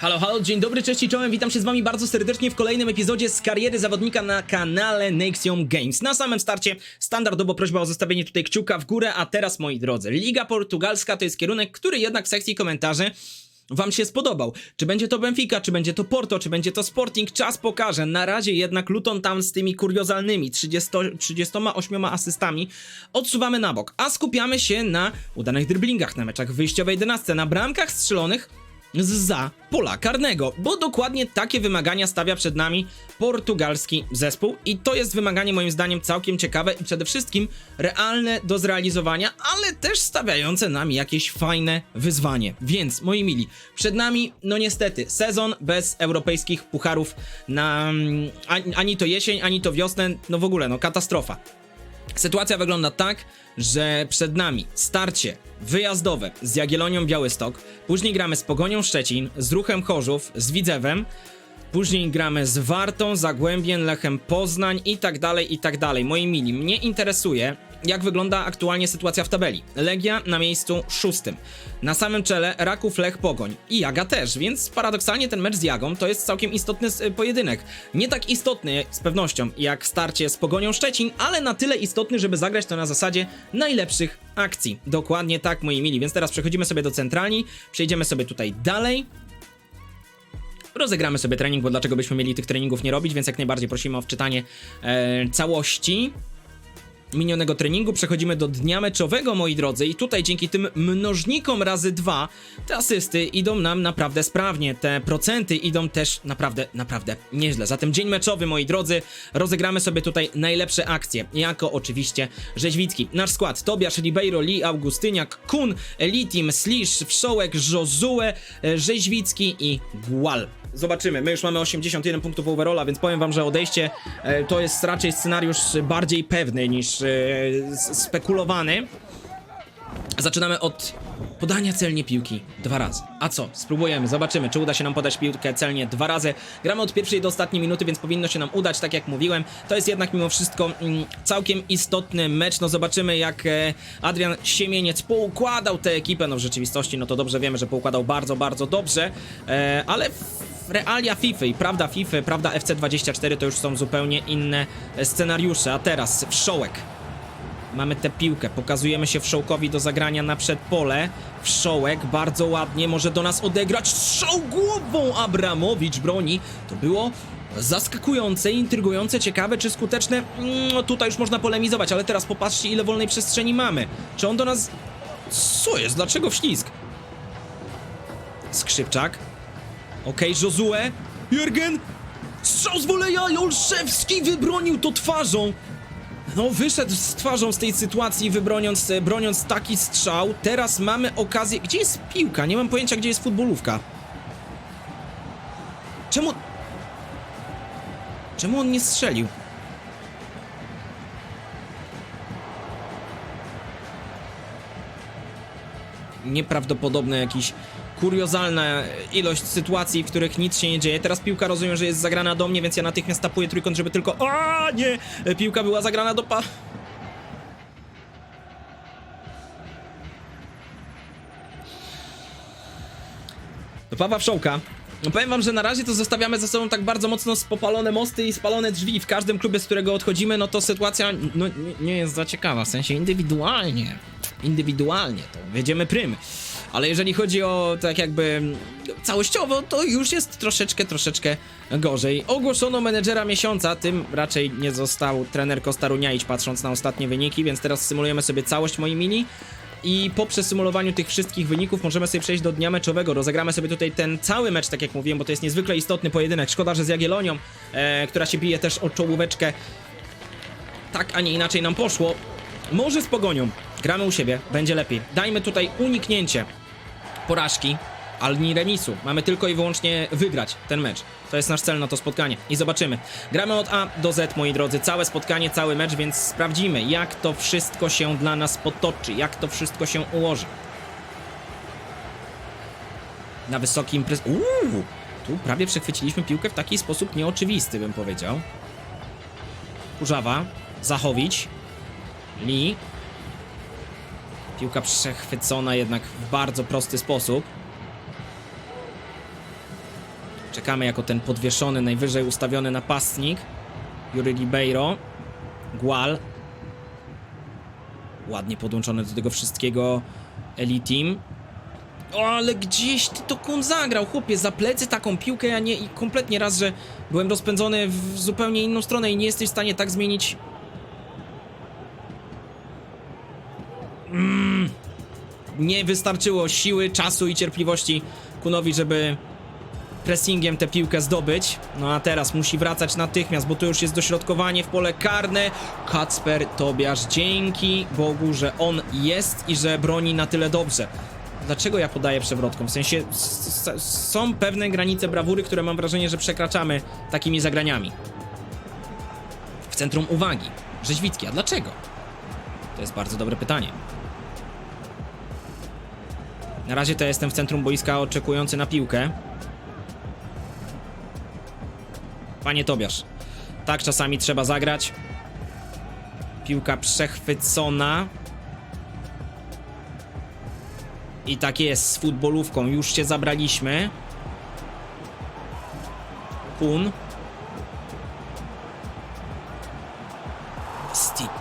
Halo, halo, dzień dobry, cześć i czołem, witam się z wami bardzo serdecznie w kolejnym epizodzie z kariery zawodnika na kanale Nexium Games. Na samym starcie standardowo prośba o zostawienie tutaj kciuka w górę, a teraz moi drodzy, Liga Portugalska to jest kierunek, który jednak w sekcji komentarzy Wam się spodobał. Czy będzie to Benfica, czy będzie to Porto, czy będzie to Sporting, czas pokaże. Na razie jednak Luton tam z tymi kuriozalnymi 30, 38 asystami odsuwamy na bok, a skupiamy się na udanych dribblingach, na meczach w wyjściowej 11, na bramkach strzelonych za pola karnego, bo dokładnie takie wymagania stawia przed nami portugalski zespół i to jest wymaganie moim zdaniem całkiem ciekawe i przede wszystkim realne do zrealizowania, ale też stawiające nam jakieś fajne wyzwanie. Więc moi mili, przed nami no niestety sezon bez europejskich pucharów na mm, ani, ani to jesień, ani to wiosnę, no w ogóle no katastrofa. Sytuacja wygląda tak, że przed nami starcie wyjazdowe z Jagiellonią Białystok, później gramy z Pogonią Szczecin, z Ruchem Chorzów, z Widzewem, później gramy z Wartą, Zagłębiem, Lechem Poznań i tak dalej, i tak dalej. Moi mili, mnie interesuje, jak wygląda aktualnie sytuacja w tabeli. Legia na miejscu szóstym. Na samym czele Raków, Lech, Pogoń. I Jaga też, więc paradoksalnie ten mecz z Jagą to jest całkiem istotny pojedynek. Nie tak istotny z pewnością jak starcie z Pogonią Szczecin, ale na tyle istotny, żeby zagrać to na zasadzie najlepszych akcji. Dokładnie tak, moi mili. Więc teraz przechodzimy sobie do centralni, przejdziemy sobie tutaj dalej. Rozegramy sobie trening, bo dlaczego byśmy mieli tych treningów nie robić, więc jak najbardziej prosimy o wczytanie e, całości minionego treningu przechodzimy do dnia meczowego, moi drodzy, i tutaj dzięki tym mnożnikom razy dwa te asysty idą nam naprawdę sprawnie, te procenty idą też naprawdę, naprawdę nieźle. Zatem dzień meczowy, moi drodzy, rozegramy sobie tutaj najlepsze akcje, jako oczywiście Rzeźwicki. Nasz skład, Tobiasz, Ribeiro, Lee, Augustyniak, Kun, Elitim, Slisz, Wszołek, Josue, e, Rzeźwicki i Gual. Zobaczymy, my już mamy 81 punktów overalla, więc powiem wam, że odejście e, to jest raczej scenariusz bardziej pewny niż e, spekulowany. Zaczynamy od podania celnie piłki dwa razy. A co? Spróbujemy, zobaczymy, czy uda się nam podać piłkę celnie dwa razy. Gramy od pierwszej do ostatniej minuty, więc powinno się nam udać, tak jak mówiłem. To jest jednak mimo wszystko mm, całkiem istotny mecz. No zobaczymy, jak e, Adrian Siemieniec poukładał tę ekipę. No w rzeczywistości, no to dobrze wiemy, że poukładał bardzo, bardzo dobrze, e, ale w realia FIFA i prawda FIFA, prawda FC24 to już są zupełnie inne e, scenariusze. A teraz Wszołek. Mamy tę piłkę, pokazujemy się Wszołkowi do zagrania na przedpole. Wszołek bardzo ładnie może do nas odegrać. Strzał głową Abramowicz broni. To było zaskakujące, intrygujące, ciekawe czy skuteczne. Mm, No tutaj już można polemizować, ale teraz popatrzcie ile wolnej przestrzeni mamy. Czy on do nas... Co jest? Dlaczego wślizg? Skrzypczak. Okej, Josue. Jürgen. Strzał z woleja. Olszewski wybronił to twarzą. No, wyszedł z twarzą z tej sytuacji, wybroniąc, e, broniąc taki strzał. Teraz mamy okazję. Gdzie jest piłka? Nie mam pojęcia, gdzie jest futbolówka. Czemu. Czemu on nie strzelił? Nieprawdopodobne jakiś kuriozalna ilość sytuacji, w których nic się nie dzieje. Teraz piłka rozumiem, że jest zagrana do mnie, więc ja natychmiast tapuję trójkąt, żeby tylko... A nie! Piłka była zagrana do pa... Do Pawła Wszołka. No powiem wam, że na razie to zostawiamy za sobą tak bardzo mocno spopalone mosty i spalone drzwi. W każdym klubie, z którego odchodzimy, no to sytuacja no, nie jest za ciekawa. W sensie indywidualnie. Indywidualnie to wiedziemy prym. Ale jeżeli chodzi o tak jakby całościowo, to już jest troszeczkę, troszeczkę gorzej. Ogłoszono menedżera miesiąca, tym raczej nie został trener Kostaruniaić patrząc na ostatnie wyniki, więc teraz symulujemy sobie całość moi mini. I po przesymulowaniu tych wszystkich wyników możemy sobie przejść do dnia meczowego. Rozegramy sobie tutaj ten cały mecz, tak jak mówiłem, bo to jest niezwykle istotny pojedynek. Szkoda, że z Jagiellonią, e, która się bije też o czołóweczkę. Tak, a nie inaczej nam poszło. Może z pogonią. Gramy u siebie, będzie lepiej. Dajmy tutaj uniknięcie porażki, ale nie remisu. Mamy tylko i wyłącznie wygrać ten mecz. To jest nasz cel na to spotkanie. I zobaczymy. Gramy od A do Z, moi drodzy. Całe spotkanie, cały mecz, więc sprawdzimy, jak to wszystko się dla nas potoczy, jak to wszystko się ułoży. Na wysokim prys... Uuu! Tu prawie przechwyciliśmy piłkę w taki sposób nieoczywisty, bym powiedział. Kurzawa, Zachowicz, Lee. Piłka przechwycona jednak w bardzo prosty sposób. Czekamy jako ten podwieszony, najwyżej ustawiony napastnik. Yuri Ribeiro. Gual. Ładnie podłączony do tego wszystkiego Eli-Team. O, ale gdzieś ty to kun zagrał, chłopie, za plecy taką piłkę, ja nie, i kompletnie raz, że byłem rozpędzony w zupełnie inną stronę i nie jesteś w stanie tak zmienić. Nie wystarczyło siły, czasu i cierpliwości Kunowi, żeby pressingiem tę piłkę zdobyć. No a teraz musi wracać natychmiast, bo to już jest dośrodkowanie w pole karne. Kacper Tobiasz, dzięki Bogu, że on jest i że broni na tyle dobrze. Dlaczego ja podaję przewrotką? W sensie są pewne granice brawury, które mam wrażenie, że przekraczamy takimi zagraniami. W centrum uwagi. Rzeźwicki, a dlaczego? To jest bardzo dobre pytanie. Na razie to jestem w centrum boiska oczekujący na piłkę. Panie Tobiasz, tak czasami trzeba zagrać. Piłka przechwycona. I tak jest z futbolówką. Już się zabraliśmy. Kun.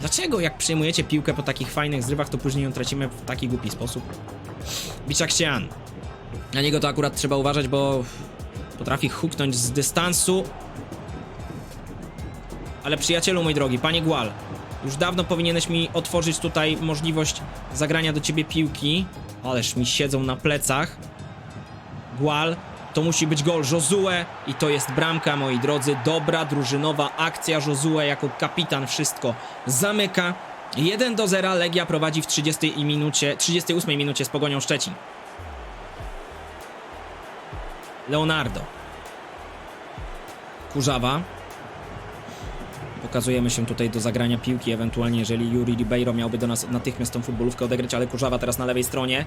Dlaczego jak przyjmujecie piłkę po takich fajnych zrywach, to później ją tracimy w taki głupi sposób? Biczak Ścian. Na niego to akurat trzeba uważać, bo potrafi huknąć z dystansu. Ale przyjacielu mój drogi, panie Gual, już dawno powinieneś mi otworzyć tutaj możliwość zagrania do ciebie piłki. Ależ mi siedzą na plecach. Gual, to musi być gol Josue i to jest bramka, moi drodzy. Dobra, drużynowa akcja. Josue jako kapitan wszystko zamyka. 1 do 0 Legia prowadzi w 30 minucie, 38 minucie z Pogonią Szczecin. Leonardo. Kurzawa. Pokazujemy się tutaj do zagrania piłki, ewentualnie jeżeli Yuri Ribeiro miałby do nas natychmiast tą futbolówkę odegrać, ale Kurzawa teraz na lewej stronie.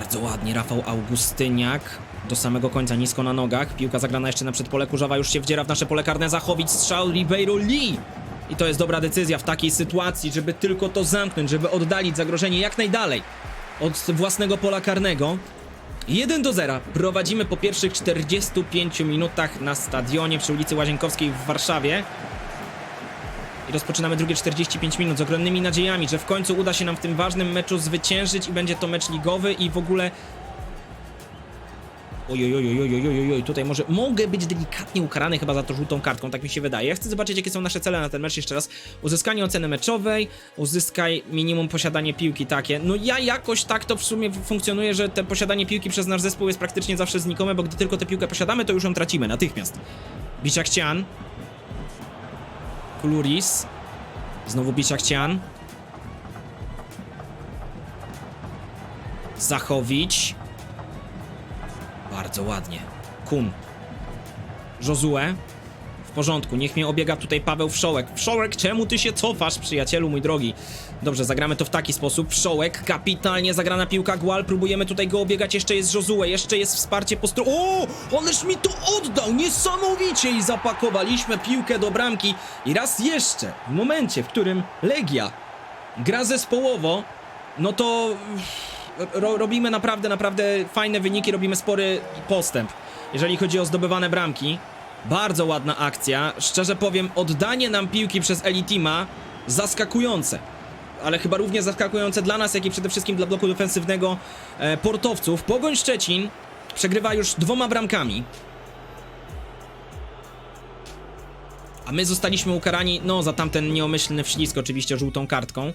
Bardzo ładnie Rafał Augustyniak. Do samego końca nisko na nogach. Piłka zagrana jeszcze na przedpole. Kurzawa już się wdziera w nasze pole karne. Zachowić strzał Ribeiro Lee. I to jest dobra decyzja w takiej sytuacji, żeby tylko to zamknąć, żeby oddalić zagrożenie jak najdalej od własnego pola karnego. 1 do 0. Prowadzimy po pierwszych 45 minutach na stadionie przy ulicy Łazienkowskiej w Warszawie. I rozpoczynamy drugie 45 minut z ogromnymi nadziejami, że w końcu uda się nam w tym ważnym meczu zwyciężyć i będzie to mecz ligowy i w ogóle Ojojojojojojojoj, tutaj może mogę być delikatnie ukarany chyba za to żółtą kartką, tak mi się wydaje. Ja chcę zobaczyć, jakie są nasze cele na ten mecz jeszcze raz. Uzyskanie oceny meczowej, uzyskaj minimum posiadanie piłki takie. No ja jakoś tak to w sumie funkcjonuje, że te posiadanie piłki przez nasz zespół jest praktycznie zawsze znikome, bo gdy tylko tę piłkę posiadamy, to już ją tracimy natychmiast. Biciak Cian, Kuluris. Znowu Biciak-Cian. Zachowicz. Bardzo ładnie. Kun. Josue. Porządku, niech mnie obiega tutaj Paweł Wszołek. Wszołek, czemu ty się cofasz, przyjacielu mój drogi? Dobrze, zagramy to w taki sposób. Wszołek, kapitalnie zagrana piłka Gual. Próbujemy tutaj go obiegać. Jeszcze jest Josue, jeszcze jest wsparcie po stronie. O! Ależ mi to oddał! Niesamowicie! I zapakowaliśmy piłkę do bramki. I raz jeszcze, w momencie, w którym Legia gra zespołowo, no to ro, robimy naprawdę, naprawdę fajne wyniki, robimy spory postęp, jeżeli chodzi o zdobywane bramki. Bardzo ładna akcja. Szczerze powiem, oddanie nam piłki przez Elitima zaskakujące. Ale chyba równie zaskakujące dla nas, jak i przede wszystkim dla bloku defensywnego e, portowców. Pogoń Szczecin przegrywa już dwoma bramkami. A my zostaliśmy ukarani, no, za tamten nieomyślny wślizg, oczywiście żółtą kartką.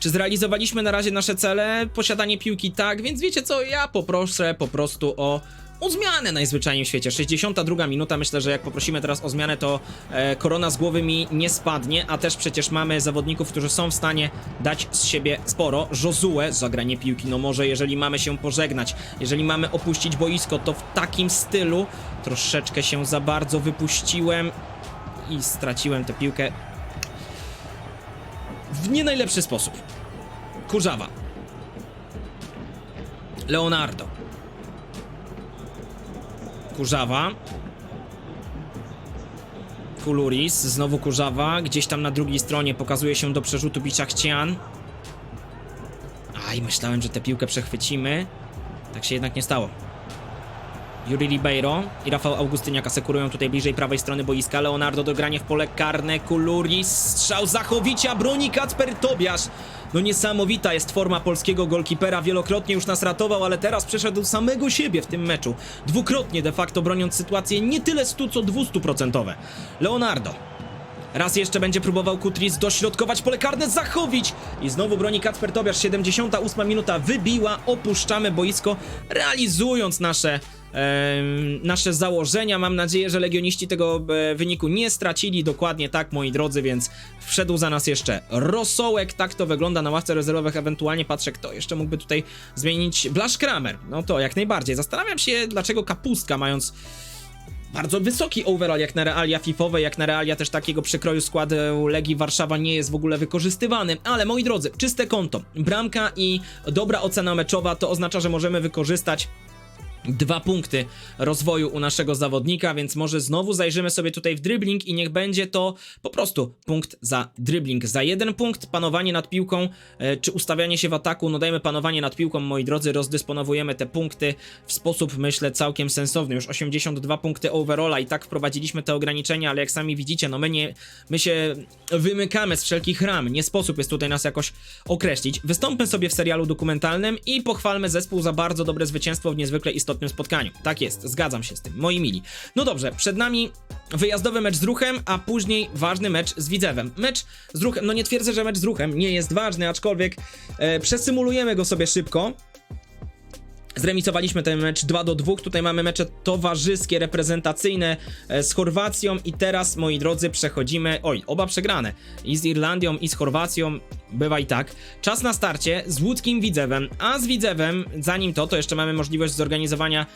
Czy zrealizowaliśmy na razie nasze cele? Posiadanie piłki tak, więc wiecie co, ja poproszę po prostu o, o zmianę najzwyczajniej w świecie. 62 minuta, myślę, że jak poprosimy teraz o zmianę, to e, korona z głowy mi nie spadnie, a też przecież mamy zawodników, którzy są w stanie dać z siebie sporo. Josue, zagranie piłki, no może jeżeli mamy się pożegnać, jeżeli mamy opuścić boisko, to w takim stylu Troszeczkę się za bardzo wypuściłem i straciłem tę piłkę w nie najlepszy sposób. Kurzawa. Leonardo. Kurzawa. Kuluris, znowu Kurzawa, gdzieś tam na drugiej stronie pokazuje się do przerzutu Biczak-Cian. Aj, myślałem, że tę piłkę przechwycimy. Tak się jednak nie stało. Yuri Ribeiro i Rafał Augustyniak asekurują tutaj bliżej prawej strony boiska. Leonardo do grania w pole karne. Kuluris, strzał Zachowicia, broni Kacper Tobiasz. No niesamowita jest forma polskiego golkipera. Wielokrotnie już nas ratował, ale teraz przeszedł samego siebie w tym meczu. Dwukrotnie de facto broniąc sytuację nie tyle 100 co 200%. Leonardo Raz jeszcze będzie próbował Kutris dośrodkować pole karne, zachowić! I znowu broni Kacper Tobiasz, 78 minuta wybiła, opuszczamy boisko, realizując nasze, nasze założenia. Mam nadzieję, że legioniści tego e, wyniku nie stracili, dokładnie tak, moi drodzy, więc wszedł za nas jeszcze Rosołek, tak to wygląda na ławce rezerwowych, ewentualnie patrzę, kto jeszcze mógłby tutaj zmienić, Blasz Kramer, no to jak najbardziej. Zastanawiam się, dlaczego Kapustka, mając bardzo wysoki overall jak na realia fifowe, jak na realia też takiego przekroju składu Legii Warszawa nie jest w ogóle wykorzystywany, ale moi drodzy, czyste konto, bramka i dobra ocena meczowa to oznacza, że możemy wykorzystać dwa punkty rozwoju u naszego zawodnika, więc może znowu zajrzymy sobie tutaj w dribbling i niech będzie to po prostu punkt za dribbling. Za jeden punkt panowanie nad piłką, e, czy ustawianie się w ataku, no dajmy panowanie nad piłką, moi drodzy, rozdysponowujemy te punkty w sposób, myślę, całkiem sensowny. Już 82 punkty overalla i tak wprowadziliśmy te ograniczenia, ale jak sami widzicie, no my nie, my się wymykamy z wszelkich ram, nie sposób jest tutaj nas jakoś określić. Wystąpmy sobie w serialu dokumentalnym i pochwalmy zespół za bardzo dobre zwycięstwo w niezwykle istotnym spotkaniu. Tak jest, zgadzam się z tym, moi mili. No dobrze, przed nami wyjazdowy mecz z Ruchem, a później ważny mecz z Widzewem. Mecz z Ruchem, no nie twierdzę, że mecz z Ruchem nie jest ważny, aczkolwiek e, przesymulujemy go sobie szybko. Zremisowaliśmy ten mecz 2 do 2. Tutaj mamy mecze towarzyskie, reprezentacyjne e, z Chorwacją i teraz, moi drodzy, przechodzimy. Oj, oba przegrane. I z Irlandią, i z Chorwacją. Bywa i tak. Czas na starcie z łódzkim Widzewem, a z Widzewem, zanim to, to jeszcze mamy możliwość zorganizowania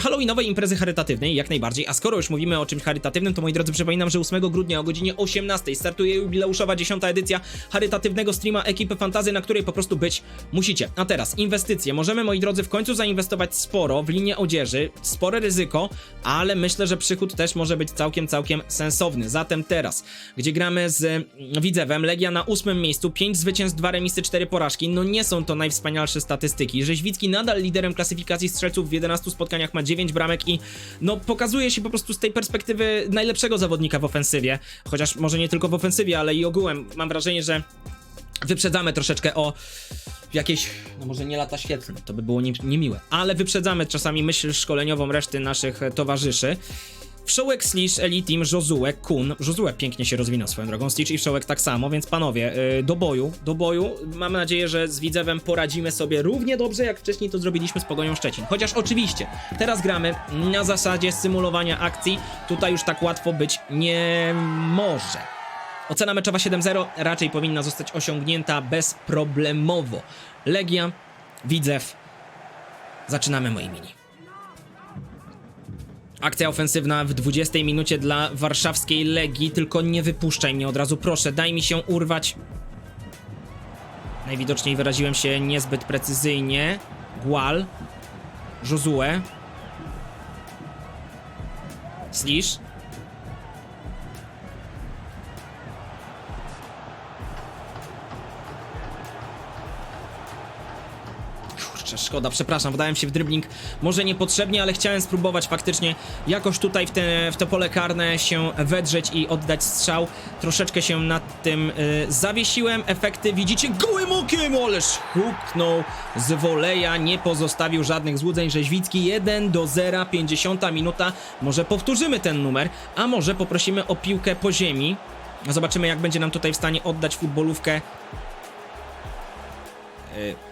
halloweenowej imprezy charytatywnej, jak najbardziej. A skoro już mówimy o czymś charytatywnym, to moi drodzy, przypominam, że 8 grudnia o godzinie 18 startuje jubileuszowa 10 edycja charytatywnego streama ekipy Fantazy, na której po prostu być musicie. A teraz inwestycje. Możemy, moi drodzy, w końcu zainwestować sporo w linię odzieży, spore ryzyko, ale myślę, że przychód też może być całkiem, całkiem sensowny. Zatem teraz, gdzie gramy z mm, Widzewem, Legia na ósmym miejscu, 5 zwycięstw, 2 remisy, 4 porażki, no nie są to najwspanialsze statystyki. Rzeźwicki nadal liderem klasyfikacji strzelców w 11 spotkaniach ma 9 bramek i no pokazuje się po prostu z tej perspektywy najlepszego zawodnika w ofensywie, chociaż może nie tylko w ofensywie, ale i ogółem. Mam wrażenie, że wyprzedzamy troszeczkę o jakieś, no może nie lata świetlne, to by było nie, niemiłe, ale wyprzedzamy czasami myśl szkoleniową reszty naszych towarzyszy. Wszołek, Slish, Elitim, Josue, Kun. Josue pięknie się rozwinął swoją drogą, Slish i Wszołek tak samo, więc panowie, yy, do boju, do boju. Mam nadzieję, że z Widzewem poradzimy sobie równie dobrze, jak wcześniej to zrobiliśmy z Pogonią Szczecin. Chociaż oczywiście, teraz gramy na zasadzie symulowania akcji, tutaj już tak łatwo być nie może. Ocena meczowa 7-0 raczej powinna zostać osiągnięta bezproblemowo. Legia, Widzew. Zaczynamy moi mini. Akcja ofensywna w 20 minucie dla warszawskiej Legii, tylko nie wypuszczaj mnie od razu, proszę, daj mi się urwać. Najwidoczniej wyraziłem się niezbyt precyzyjnie. Gual, Josue, Slish, szkoda, przepraszam, wdałem się w dribbling może niepotrzebnie, ale chciałem spróbować faktycznie jakoś tutaj w te, w to pole karne się wedrzeć i oddać strzał. Troszeczkę się nad tym y, zawiesiłem. Efekty widzicie gołym okiem, ależ huknął z woleja, nie pozostawił żadnych złudzeń. Rzeźwicki 1 do 0, 50 minuta. Może powtórzymy ten numer, a może poprosimy o piłkę po ziemi. Zobaczymy, jak będzie nam tutaj w stanie oddać futbolówkę. Y,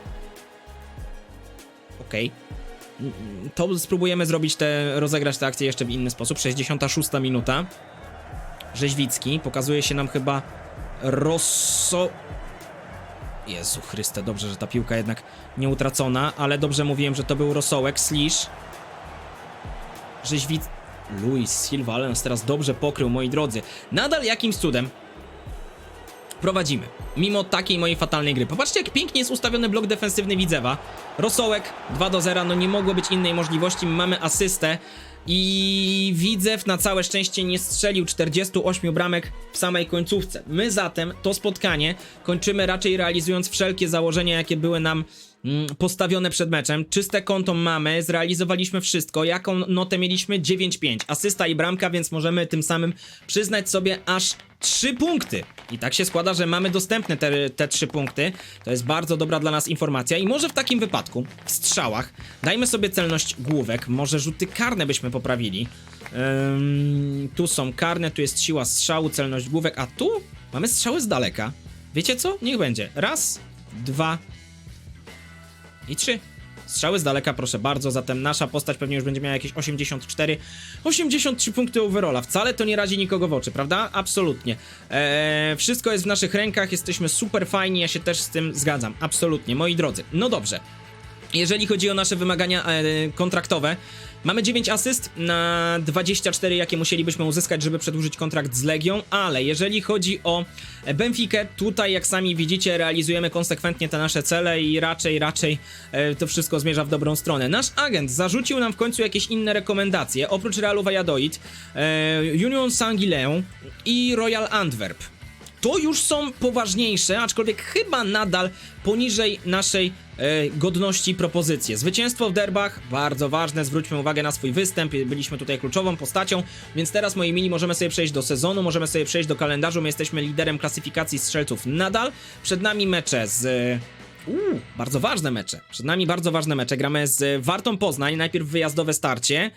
Mm, To spróbujemy zrobić te, rozegrać tę akcję jeszcze w inny sposób. 66 minuta. Rzeźwicki. Pokazuje się nam chyba Rosso... Jezu Chryste, dobrze, że ta piłka jednak nie utracona, ale dobrze mówiłem, że to był Rosołek, Slish. Rzeźwic... Luis Silva, ale nas teraz dobrze pokrył, moi drodzy. Nadal jakimś cudem prowadzimy. Mimo takiej mojej fatalnej gry. Popatrzcie, jak pięknie jest ustawiony blok defensywny Widzewa. Rosołek 2 do 0, no nie mogło być innej możliwości. Mamy asystę i Widzew na całe szczęście nie strzelił 48 bramek w samej końcówce. My zatem to spotkanie kończymy raczej realizując wszelkie założenia, jakie były nam mm, postawione przed meczem. Czyste konto mamy, zrealizowaliśmy wszystko. Jaką notę mieliśmy? 9-5. Asysta i bramka, więc możemy tym samym przyznać sobie aż 3 punkty. I tak się składa, że mamy dostępne te, te 3 punkty. To jest bardzo dobra dla nas informacja. I może w takim wypadku, w strzałach, dajmy sobie celność główek. Może rzuty karne byśmy poprawili. Tu są karne, tu jest siła strzału, celność główek, a tu mamy strzały z daleka. Wiecie co? Niech będzie. Raz, dwa, i 3. Strzały z daleka, proszę bardzo, zatem nasza postać pewnie już będzie miała jakieś 84, 83 punkty overalla. Wcale to nie razi nikogo w oczy, prawda? Absolutnie. Eee, wszystko jest w naszych rękach, jesteśmy super fajni, ja się też z tym zgadzam. Absolutnie, moi drodzy. No dobrze. Jeżeli chodzi o nasze wymagania e, kontraktowe, mamy 9 asyst na 24, jakie musielibyśmy uzyskać, żeby przedłużyć kontrakt z Legią, ale jeżeli chodzi o Benfikę, tutaj jak sami widzicie, realizujemy konsekwentnie te nasze cele i raczej, raczej e, to wszystko zmierza w dobrą stronę. Nasz agent zarzucił nam w końcu jakieś inne rekomendacje, oprócz Realu Valladolid, e, Union Saint-Gileon i Royal Antwerp to już są poważniejsze, aczkolwiek chyba nadal poniżej naszej godności propozycje. Zwycięstwo w derbach, bardzo ważne, zwróćmy uwagę na swój występ, byliśmy tutaj kluczową postacią, więc teraz moi mili możemy sobie przejść do sezonu, możemy sobie przejść do kalendarzu, my jesteśmy liderem klasyfikacji strzelców nadal, przed nami mecze z... Uuu, bardzo ważne mecze. Przed nami bardzo ważne mecze. Gramy z Wartą Poznań, najpierw wyjazdowe starcie.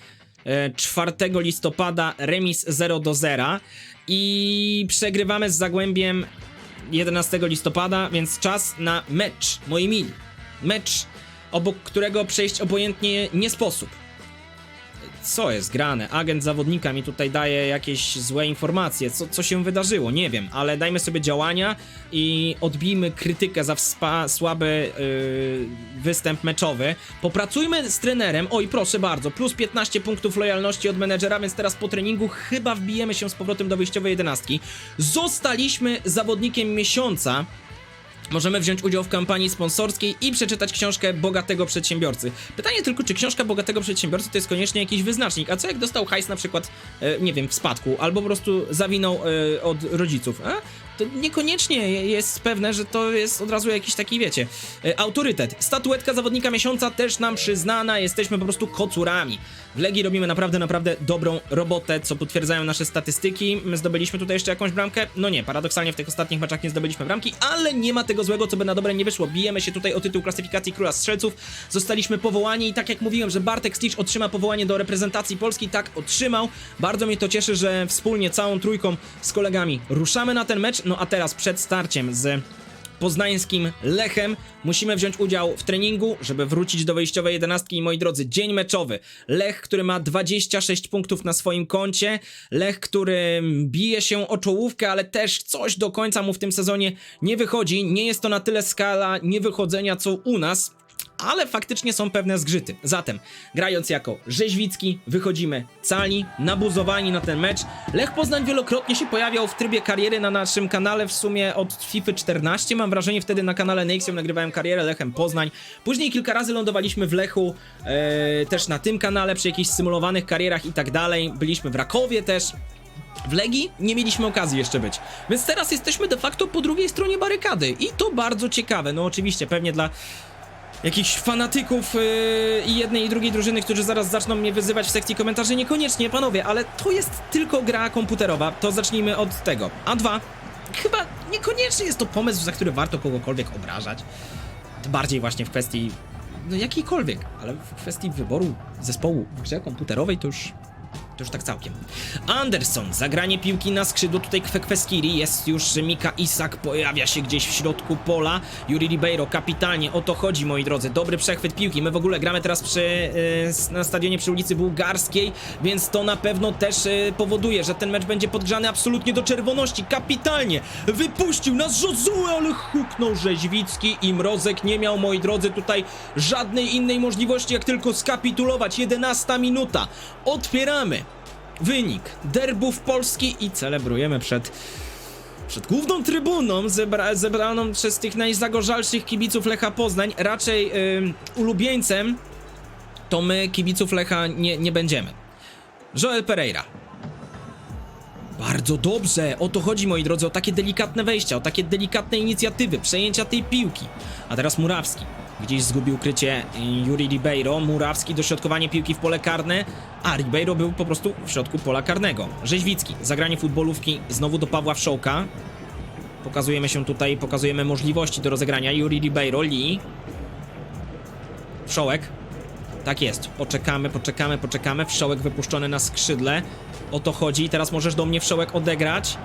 E, 4 listopada remis 0 do 0 i przegrywamy z Zagłębiem 11 listopada, więc czas na mecz, moi mili. Mecz, obok którego przejść obojętnie nie sposób. Co jest grane? Agent zawodnika mi tutaj daje jakieś złe informacje. Co, co się wydarzyło? Nie wiem, ale dajmy sobie działania i odbijmy krytykę za słaby yy, występ meczowy. Popracujmy z trenerem. Oj, proszę bardzo, plus 15 punktów lojalności od menedżera, więc teraz po treningu chyba wbijemy się z powrotem do wyjściowej jedenastki. Zostaliśmy zawodnikiem miesiąca. Możemy wziąć udział w kampanii sponsorskiej i przeczytać książkę Bogatego Przedsiębiorcy. Pytanie tylko, czy książka Bogatego Przedsiębiorcy to jest koniecznie jakiś wyznacznik, a co jak dostał hajs na przykład, e, nie wiem, w spadku, albo po prostu zawinął e, od rodziców? To niekoniecznie jest pewne, że to jest od razu jakiś taki, wiecie, e, autorytet. Statuetka zawodnika miesiąca też nam przyznana, jesteśmy po prostu kocurami. W Legii robimy naprawdę, naprawdę dobrą robotę, co potwierdzają nasze statystyki. My zdobyliśmy tutaj jeszcze jakąś bramkę? No nie, paradoksalnie w tych ostatnich meczach nie zdobyliśmy bramki, ale nie ma tego złego, co by na dobre nie wyszło. Bijemy się tutaj o tytuł klasyfikacji Króla Strzelców. Zostaliśmy powołani i tak jak mówiłem, że Bartek Stitch otrzyma powołanie do reprezentacji Polski, tak otrzymał. Bardzo mnie to cieszy, że wspólnie, całą trójką z kolegami ruszamy na ten mecz. No a teraz przed starciem z poznańskim Lechem. Musimy wziąć udział w treningu, żeby wrócić do wejściowej jedenastki i moi drodzy, dzień meczowy. Lech, który ma 26 punktów na swoim koncie. Lech, który bije się o czołówkę, ale też coś do końca mu w tym sezonie nie wychodzi. Nie jest to na tyle skala niewychodzenia, co u nas ale faktycznie są pewne zgrzyty. Zatem, grając jako rzeźwicki, wychodzimy cali, nabuzowani na ten mecz. Lech Poznań wielokrotnie się pojawiał w trybie kariery na naszym kanale, w sumie od FIFA 14, mam wrażenie, wtedy na kanale Nexium nagrywałem karierę Lechem Poznań. Później kilka razy lądowaliśmy w Lechu, e, też na tym kanale, przy jakichś symulowanych karierach i tak dalej. Byliśmy w Rakowie też. W Legii nie mieliśmy okazji jeszcze być. Więc teraz jesteśmy de facto po drugiej stronie barykady. I to bardzo ciekawe. No oczywiście, pewnie dla jakichś fanatyków yy, i jednej i drugiej drużyny, którzy zaraz zaczną mnie wyzywać w sekcji komentarzy. Niekoniecznie, panowie, ale to jest tylko gra komputerowa. To zacznijmy od tego. A dwa, chyba niekoniecznie jest to pomysł, za który warto kogokolwiek obrażać. Bardziej właśnie w kwestii no jakiejkolwiek, ale w kwestii wyboru zespołu w grze komputerowej to już to już tak całkiem. Anderson, zagranie piłki na skrzydło, tutaj Kwekweskiri, jest już Mika Isak, pojawia się gdzieś w środku pola. Yuri Ribeiro, kapitalnie, o to chodzi moi drodzy, dobry przechwyt piłki. My w ogóle gramy teraz przy, yy, na stadionie przy ulicy Bułgarskiej, więc to na pewno też yy, powoduje, że ten mecz będzie podgrzany absolutnie do czerwoności. Kapitalnie, wypuścił nas Josue, ale huknął Rzeźwicki i Mrozek nie miał, moi drodzy, tutaj żadnej innej możliwości, jak tylko skapitulować. 11 minuta, otwieramy. Wynik derbów Polski i celebrujemy przed przed główną trybuną zebra, zebraną przez tych najzagorzalszych kibiców Lecha Poznań, raczej ym, ulubieńcem, to my kibiców Lecha nie, nie będziemy. Joel Pereira. Bardzo dobrze, o to chodzi moi drodzy, o takie delikatne wejścia, o takie delikatne inicjatywy, przejęcia tej piłki. A teraz Murawski. Gdzieś zgubił krycie y, Yuri Ribeiro, Murawski dośrodkowanie piłki w pole karne, a Ribeiro był po prostu w środku pola karnego. Rzeźwicki, zagranie futbolówki znowu do Pawła Wszołka. Pokazujemy się tutaj, pokazujemy możliwości do rozegrania. Yuri Ribeiro, Lee. Wszołek. Tak jest. Poczekamy, poczekamy, poczekamy. Wszołek wypuszczony na skrzydle. O to chodzi. Teraz możesz do mnie Wszołek odegrać.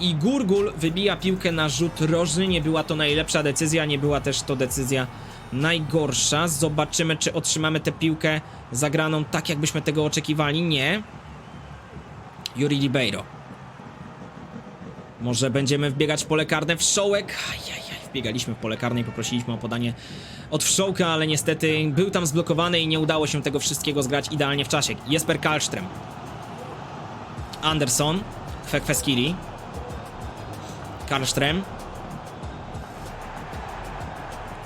I Gurgul wybija piłkę na rzut rożny. Nie była to najlepsza decyzja, nie była też to decyzja najgorsza. Zobaczymy, czy otrzymamy tę piłkę zagraną tak, jakbyśmy tego oczekiwali. Nie. Yuri Ribeiro. Może będziemy wbiegać w pole karne. Wszołek. Ajajaj, wbiegaliśmy w pole karne i poprosiliśmy o podanie od Wszołka, ale niestety był tam zblokowany i nie udało się tego wszystkiego zgrać idealnie w czasie. Jesper Karlström. Anderson. Kwekweskiri. Karlström.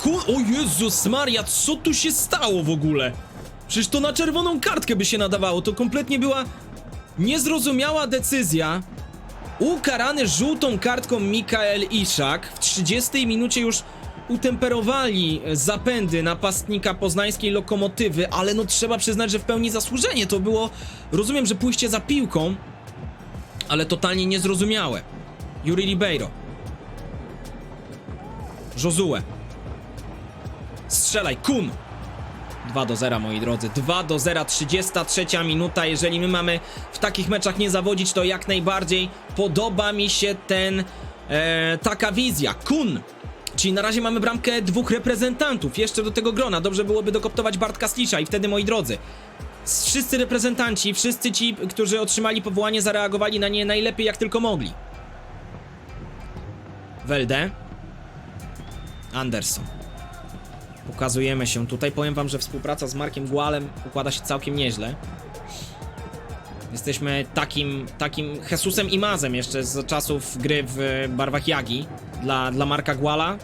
Ku... O Jezus Maria, co tu się stało w ogóle? Przecież to na czerwoną kartkę by się nadawało, to kompletnie była niezrozumiała decyzja. Ukarany żółtą kartką Mikael Iszak w 30 minucie już utemperowali zapędy napastnika poznańskiej lokomotywy, ale no trzeba przyznać, że w pełni zasłużenie to było. Rozumiem, że pójście za piłką, ale totalnie niezrozumiałe. Yuri Ribeiro. Josue. Strzelaj, Kun! 2 do 0, moi drodzy. 2 do 0, 33 minuta. Jeżeli my mamy w takich meczach nie zawodzić, to jak najbardziej podoba mi się ten e, taka wizja. Kun! Czyli na razie mamy bramkę dwóch reprezentantów. Jeszcze do tego grona. Dobrze byłoby dokoptować Bartka Slisza i wtedy, moi drodzy, wszyscy reprezentanci, wszyscy ci, którzy otrzymali powołanie, zareagowali na nie najlepiej jak tylko mogli. Welde. Anderson. Pokazujemy się tutaj. Powiem wam, że współpraca z Markiem Gualem układa się całkiem nieźle. Jesteśmy takim, takim Jesusem i Mazem jeszcze z czasów gry w barwach Jagi dla, dla Marka Guala.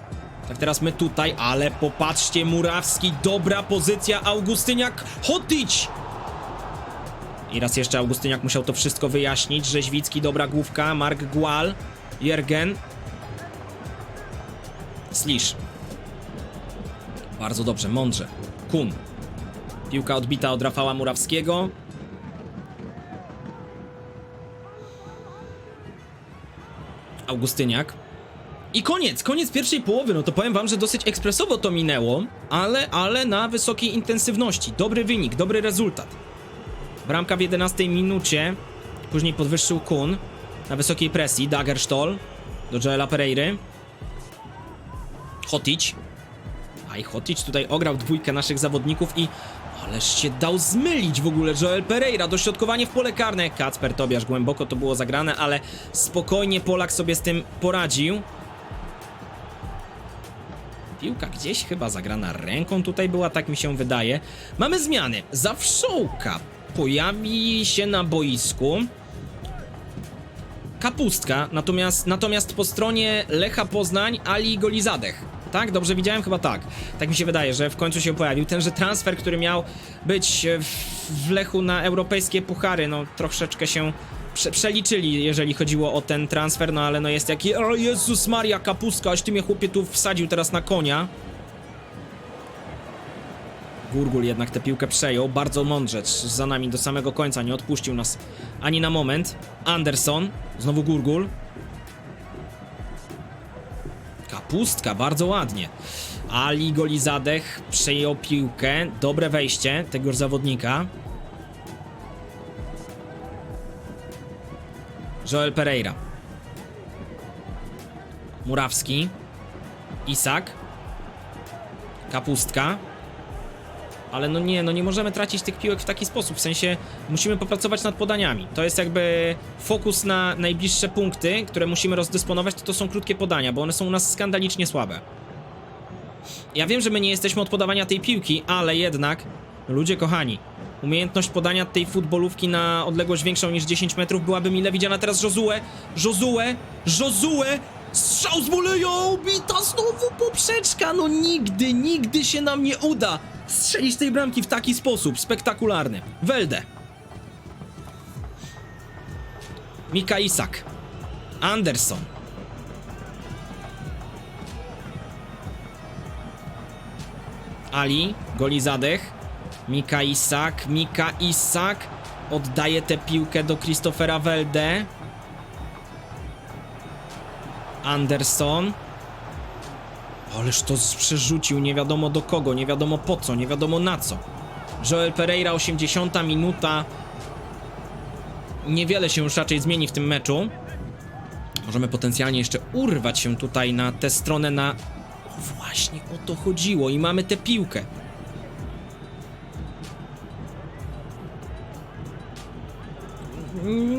Tak teraz my tutaj, ale popatrzcie, Murawski, dobra pozycja, Augustyniak, Hotić! I raz jeszcze Augustyniak musiał to wszystko wyjaśnić. Rzeźwicki, dobra główka, Mark Gual, Jergen. Slisz. Bardzo dobrze, mądrze. Kun. Piłka odbita od Rafała Murawskiego. Augustyniak. I koniec, koniec pierwszej połowy. No to powiem wam, że dosyć ekspresowo to minęło, ale, ale na wysokiej intensywności. Dobry wynik, dobry rezultat. Bramka w 11 minucie. Później podwyższył Kun. Na wysokiej presji. Dagerstol. Do Joela Pereiry. Hotić. Aj, Hotić tutaj ograł dwójkę naszych zawodników i... Ależ się dał zmylić w ogóle Joel Pereira, dośrodkowanie w pole karne. Kacper Tobiasz, głęboko to było zagrane, ale spokojnie Polak sobie z tym poradził. Piłka gdzieś chyba zagrana ręką tutaj była, tak mi się wydaje. Mamy zmiany. Zawszołka pojawi się na boisku. Kapustka, natomiast, natomiast po stronie Lecha Poznań Ali Golizadech. Tak? Dobrze widziałem? Chyba tak. Tak mi się wydaje, że w końcu się pojawił. Tenże transfer, który miał być w, w Lechu na europejskie puchary, no troszeczkę się prze, przeliczyli, jeżeli chodziło o ten transfer, no ale no jest jaki... O Jezus Maria, kapustka, aś ty mnie chłopie tu wsadził teraz na konia. Gurgul jednak tę piłkę przejął, bardzo mądrze, za nami do samego końca, nie odpuścił nas ani na moment. Anderson, znowu Gurgul. Kapustka, bardzo ładnie. Ali Golizadech przejął piłkę, dobre wejście tegoż zawodnika. Joel Pereira. Murawski. Isak. Kapustka. Ale no nie, no nie możemy tracić tych piłek w taki sposób, w sensie musimy popracować nad podaniami. To jest jakby fokus na najbliższe punkty, które musimy rozdysponować, to to są krótkie podania, bo one są u nas skandalicznie słabe. Ja wiem, że my nie jesteśmy od podawania tej piłki, ale jednak, ludzie kochani, Umiejętność podania tej futbolówki na odległość większą niż 10 metrów byłaby mile widziana. Teraz Josue, Josue, Josue, strzał z woleją, bita znowu poprzeczka. No nigdy, nigdy się nam nie uda strzelić tej bramki w taki sposób. Spektakularny. Welde. Mika Isak. Anderson. Ali, goli zadech. Mika Isak, Mika Isak oddaje tę piłkę do Christophera Welde. Anderson. Ależ to przerzucił nie wiadomo do kogo, nie wiadomo po co, nie wiadomo na co. Joel Pereira, 80 minuta. Niewiele się już raczej zmieni w tym meczu. Możemy potencjalnie jeszcze urwać się tutaj na tę stronę na... Właśnie o to chodziło i mamy tę piłkę.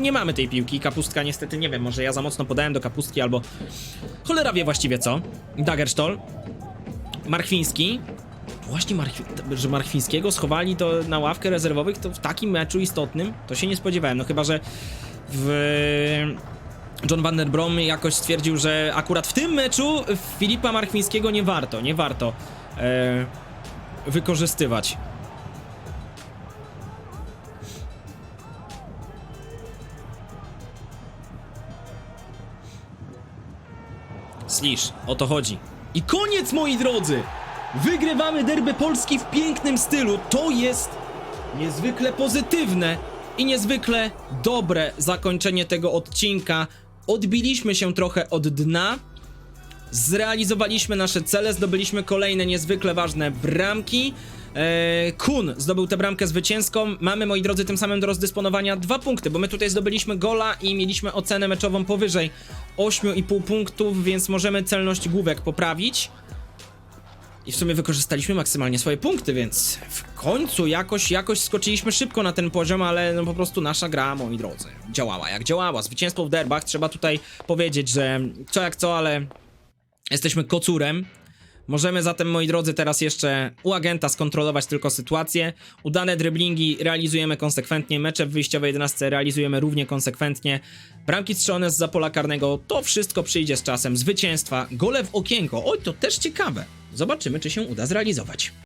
Nie mamy tej piłki, kapustka niestety, nie wiem, może ja za mocno podałem do kapustki albo... Cholera wie właściwie co. Dagerstol. Marchwiński. Właśnie, Marchwi... że Marchwińskiego schowali to na ławkę rezerwowych, to w takim meczu istotnym, to się nie spodziewałem, no chyba, że w... John Van der Brom jakoś stwierdził, że akurat w tym meczu Filipa Marchwińskiego nie warto, nie warto e, wykorzystywać. Slisz, o to chodzi. I koniec, moi drodzy! Wygrywamy derby Polski w pięknym stylu. To jest niezwykle pozytywne i niezwykle dobre zakończenie tego odcinka. Odbiliśmy się trochę od dna. Zrealizowaliśmy nasze cele, zdobyliśmy kolejne niezwykle ważne bramki. Eee, Kun zdobył tę bramkę zwycięską. Mamy, moi drodzy, tym samym do rozdysponowania dwa punkty, bo my tutaj zdobyliśmy gola i mieliśmy ocenę meczową powyżej 8,5 punktów, więc możemy celność główek poprawić. I w sumie wykorzystaliśmy maksymalnie swoje punkty, więc w końcu jakoś, jakoś skoczyliśmy szybko na ten poziom, ale no po prostu nasza gra, moi drodzy, działała jak działała. Zwycięstwo w derbach, trzeba tutaj powiedzieć, że co jak co, ale jesteśmy kocurem. Możemy zatem, moi drodzy, teraz jeszcze u agenta skontrolować tylko sytuację. Udane driblingi realizujemy konsekwentnie, mecze w wyjściowej 11 realizujemy równie konsekwentnie. Bramki strzelone z za pola karnego, to wszystko przyjdzie z czasem. Zwycięstwa, gole w okienko, oj to też ciekawe. Zobaczymy, czy się uda zrealizować.